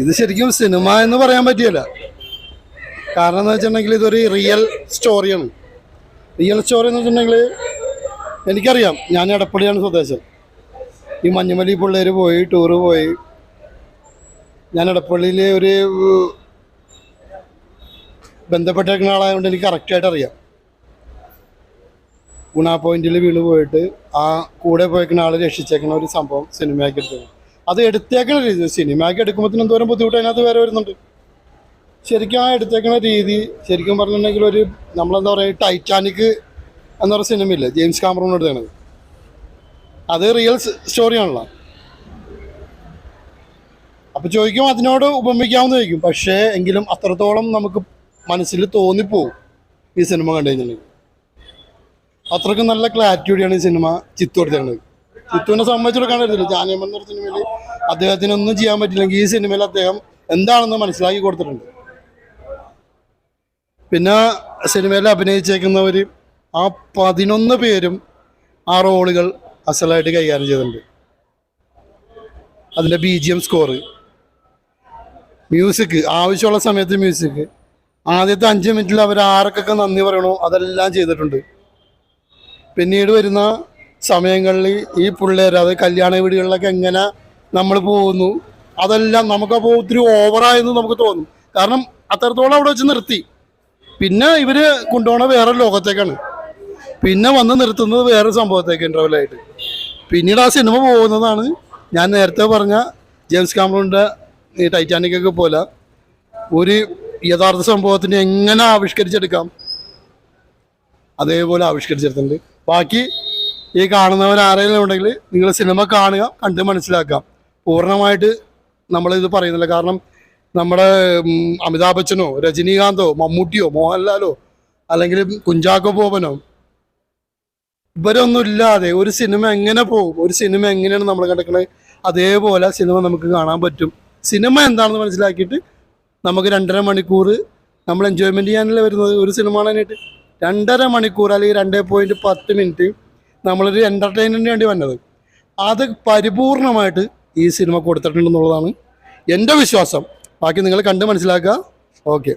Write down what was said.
ഇത് ശരിക്കും സിനിമ എന്ന് പറയാൻ പറ്റിയല്ല. കാരണം എന്ന് വെച്ചിട്ടുണ്ടെങ്കിൽ ഇതൊരു റിയൽ സ്റ്റോറിയാണ് റിയൽ സ്റ്റോറി എന്ന് വെച്ചിട്ടുണ്ടെങ്കിൽ എനിക്കറിയാം. ഞാൻ എടപ്പള്ളിയാണ് സ്വദേശം. ഈ മഞ്ഞുമലി പിള്ളേർ പോയി ടൂറ് പോയി. ഞാൻ എടപ്പള്ളിയിൽ ഒരു ബന്ധപ്പെട്ടിരിക്കുന്ന ആളായതുകൊണ്ട് എനിക്ക് കറക്റ്റായിട്ട് അറിയാം. ഗുണ പോയിന്റിൽ വീണ് പോയിട്ട് ആ കൂടെ പോയിക്കുന്ന ആളെ രക്ഷിച്ചേക്കുന്ന ഒരു സംഭവം സിനിമയാക്കി എടുത്തത്. അത് എടുത്തേക്കണ രീതി സിനിമയ്ക്ക് എടുക്കുമ്പോൾ എന്തോരം ബുദ്ധിമുട്ട് അതിനകത്ത് വേറെ വരുന്നുണ്ട്. ശരിക്കും ആ എടുത്തേക്കുന്ന രീതി ശരിക്കും പറഞ്ഞിട്ടുണ്ടെങ്കിൽ ഒരു നമ്മളെന്താ പറയുക ടൈറ്റാനിക് എന്ന് പറയുന്ന സിനിമ സിനിമയില്ലേ ജെയിംസ് കാമറൂൺ എടുത്തത് അത് റിയൽ സ്റ്റോറിയാണല്ലോ അപ്പൊ ചോദിക്കും അതിനോട് ഉപമിക്കാമെന്ന് ചോദിക്കും. പക്ഷേ എങ്കിലും അത്രത്തോളം നമുക്ക് മനസ്സിൽ തോന്നിപ്പോവും ഈ സിനിമ കണ്ടു കഴിഞ്ഞിട്ടുണ്ടെങ്കിൽ. അത്രയ്ക്കും നല്ല ക്ലാരിറ്റിയോടെയാണ് ഈ സിനിമ ചിത്തു ചിത്തുവിനെ സംബന്ധിച്ചിടക്കാൻ പറ്റില്ല ജാനേമൻ എന്ന സിനിമയിൽ അദ്ദേഹത്തിന് ഒന്നും ചെയ്യാൻ പറ്റില്ലെങ്കിൽ ഈ സിനിമയിൽ അദ്ദേഹം എന്താണെന്ന് മനസ്സിലാക്കി കൊടുത്തിട്ടുണ്ട്. പിന്നെ സിനിമയിൽ അഭിനയിച്ചേക്കുന്നവർ ആ പതിനൊന്ന് പേരും ആ റോളുകൾ അസലായിട്ട് കൈകാര്യം ചെയ്തിട്ടുണ്ട്. അതിന്റെ B G M score music ആവശ്യമുള്ള സമയത്ത് മ്യൂസിക് ആദ്യത്തെ അഞ്ച് മിനിറ്റിൽ അവർ ആർക്കൊക്കെ നന്ദി പറയണോ അതെല്ലാം ചെയ്തിട്ടുണ്ട്. പിന്നീട് വരുന്ന സമയങ്ങളിൽ ഈ പിള്ളേർ അത് കല്യാണ വീടുകളിലൊക്കെ എങ്ങനെ നമ്മൾ പോകുന്നു അതെല്ലാം നമുക്കപ്പോൾ ഒത്തിരി ഓവറായെന്ന് നമുക്ക് തോന്നും. കാരണം അത്രത്തോളം അവിടെ വെച്ച് നിർത്തി. പിന്നെ ഇവർ കൊണ്ടുപോകണ വേറെ ലോകത്തേക്കാണ്. പിന്നെ വന്ന് നിർത്തുന്നത് വേറെ സംഭവത്തേക്ക് ഇന്റർവലായിട്ട് പിന്നീട് ആ സിനിമ പോകുന്നതാണ് ഞാൻ നേരത്തെ പറഞ്ഞ ജെയിംസ് കാമറൂണിന്റെ ഈ ടൈറ്റാനിക്കൊക്കെ പോലെ. ഒരു യഥാർത്ഥ സംഭവത്തിനെ എങ്ങനെ ആവിഷ്കരിച്ചെടുക്കാം അതേപോലെ ആവിഷ്കരിച്ചെടുത്തിട്ടുണ്ട്. ബാക്കി ഈ കാണുന്നവർ ആരെങ്കിലും ഉണ്ടെങ്കിൽ നിങ്ങൾ സിനിമ കാണുക കണ്ട് മനസ്സിലാക്കാം പൂർണമായിട്ട് നമ്മളിത് പറയുന്നില്ല. കാരണം നമ്മുടെ അമിതാഭ് ബച്ചനോ രജനീകാന്തോ മമ്മൂട്ടിയോ മോഹൻലാലോ അല്ലെങ്കിൽ കുഞ്ചാക്കോ ബോബനോ ഇവരൊന്നും ഇല്ലാതെ ഒരു സിനിമ എങ്ങനെ പോകും? ഒരു സിനിമ എങ്ങനെയാണ് നമ്മൾ കിടക്കണത് അതേപോലെ സിനിമ നമുക്ക് കാണാൻ പറ്റും. സിനിമ എന്താണെന്ന് മനസ്സിലാക്കിയിട്ട് നമുക്ക് രണ്ടര മണിക്കൂർ നമ്മൾ എൻജോയ്മെന്റ് ചെയ്യാനല്ലേ വരുന്നത്? ഒരു സിനിമ കാണാനായിട്ട് രണ്ടര മണിക്കൂർ അല്ലെങ്കിൽ രണ്ടേ പോയിന്റ് പത്ത് മിനിറ്റ് നമ്മളൊരു എന്റർടൈൻമെന്റിന് വേണ്ടി വന്നത്. അത് പരിപൂർണമായിട്ട് ഈ സിനിമ കൊടുത്തിട്ടുണ്ടെന്നുള്ളതാണ് എന്റെ വിശ്വാസം. ബാക്കി നിങ്ങൾ കണ്ട് മനസ്സിലാക്കുക. ഓക്കെ